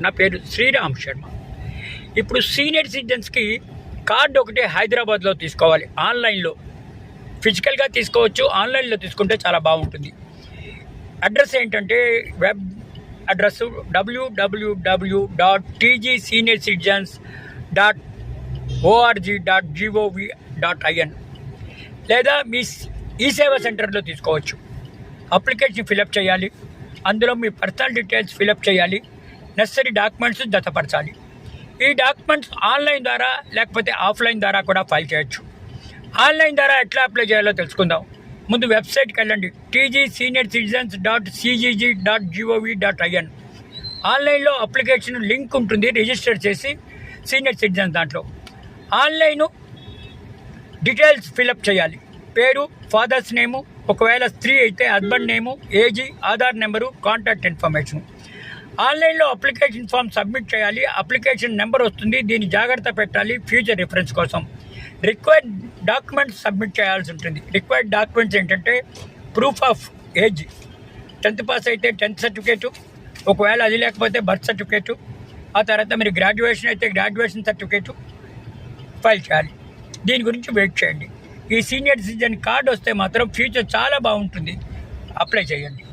నా పేరు శ్రీరామ్ శర్మ. ఇప్పుడు సీనియర్ సిటిజన్స్కి కార్డు ఒకటి హైదరాబాద్లో తీసుకోవాలి. ఆన్లైన్లో. ఫిజికల్గా తీసుకోవచ్చు ఆన్లైన్లో తీసుకుంటే చాలా బాగుంటుంది. అడ్రస్ ఏంటంటే web address WWW dot TG senior citizens dot ORG dot GOV dot IN లేదా మీ ఈ సేవా సెంటర్లో తీసుకోవచ్చు. అప్లికేషన్ ఫిలప్ చేయాలి. అందులో మీ పర్సనల్ డీటెయిల్స్ ఫిలప్ చేయాలి. నెసరీ డాక్యుమెంట్స్ జతపరచాలి. ఈ డాక్యుమెంట్స్ ఆన్లైన్ ద్వారా లేకపోతే ఆఫ్లైన్ ద్వారా కూడా ఫైల్ చేయొచ్చు. ఆన్లైన్ ద్వారా ఎట్లా అప్లై చేయాలో తెలుసుకుందాం. ముందు వెబ్సైట్కి వెళ్ళండి. TG senior citizens dot CGG dot GOV dot IN ఆన్లైన్లో అప్లికేషన్ లింక్ ఉంటుంది. రిజిస్టర్ చేసి సీనియర్ సిటిజన్స్ దాంట్లో. ఆన్లైన్ డీటెయిల్స్ ఫిలప్ చేయాలి. పేరు ఫాదర్స్ నేము ఒకవేళ స్త్రీ అయితే husband name age Aadhaar number contact information ఆన్లైన్లో అప్లికేషన్ ఫామ్ సబ్మిట్ చేయాలి. అప్లికేషన్ నెంబర్ వస్తుంది. దీన్ని జాగ్రత్త పెట్టాలి ఫ్యూచర్ రిఫరెన్స్ కోసం. రిక్వైర్డ్ డాక్యుమెంట్స్ సబ్మిట్ చేయాల్సి ఉంటుంది. రిక్వైర్డ్ డాక్యుమెంట్స్ ఏంటంటే proof of age tenth pass అయితే టెన్త్ సర్టిఫికేటు. ఒకవేళ అది లేకపోతే బర్త్ సర్టిఫికేటు. ఆ తర్వాత మీరు గ్రాడ్యుయేషన్ అయితే గ్రాడ్యుయేషన్ సర్టిఫికేటు ఫైల్ చేయాలి. దీని గురించి వెయిట్ చేయండి. ఈ సీనియర్ సిటిజన్ కార్డు వస్తే మాత్రం ఫ్యూచర్ చాలా బాగుంటుంది. అప్లై చేయండి.